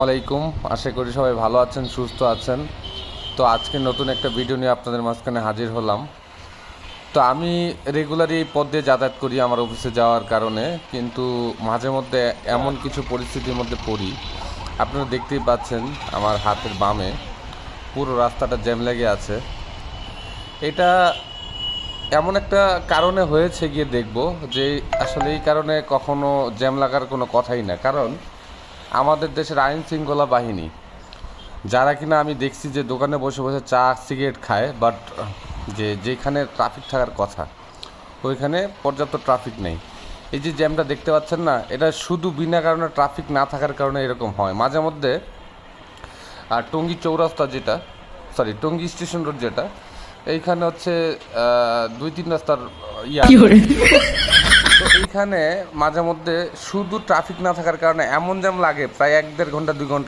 আলাইকুম। আশা করি সবাই ভালো আছেন, সুস্থ আছেন। তো আজকে নতুন একটা ভিডিও নিয়ে আপনাদের মাঝখানে হাজির হলাম। তো আমি রেগুলারই এই পথ দিয়ে যাতায়াত করি আমার অফিসে যাওয়ার কারণে, কিন্তু মাঝে মধ্যে এমন কিছু পরিস্থিতির মধ্যে পড়ি। আপনারা দেখতেই পাচ্ছেন আমার হাতের বামে পুরো রাস্তাটা জ্যাম লেগে আছে। এটা এমন একটা কারণে হয়েছে গিয়ে দেখব যে আসলে এই কারণে কখনো জ্যাম লাগার কোনো কথাই না। কারণ আমাদের দেশের আইন শৃঙ্খলা বাহিনী যারা কিনা আমি দেখছি যে দোকানে বসে বসে চা সিগারেট খায় বাট যে যেখানে ট্রাফিক থাকার কথা ওইখানে পর্যাপ্ত ট্রাফিক নেই। এই যে জ্যামটা দেখতে পাচ্ছেন না এটা শুধু বিনা কারণে ট্রাফিক না থাকার কারণে এরকম হয়। মাঝে মধ্যে আর টঙ্গী চৌরাস্তা যেটা সরি টঙ্গী স্টেশন রোড যেটা এইখানে হচ্ছে দুই তিন রাস্তার ইয়া তো এইখানে মাঝে মধ্যে শুধু ট্রাফিক না থাকার কারণে এমন জ্যাম লাগে, প্রায় এক দেড় ঘণ্টা, দুই ঘণ্টা।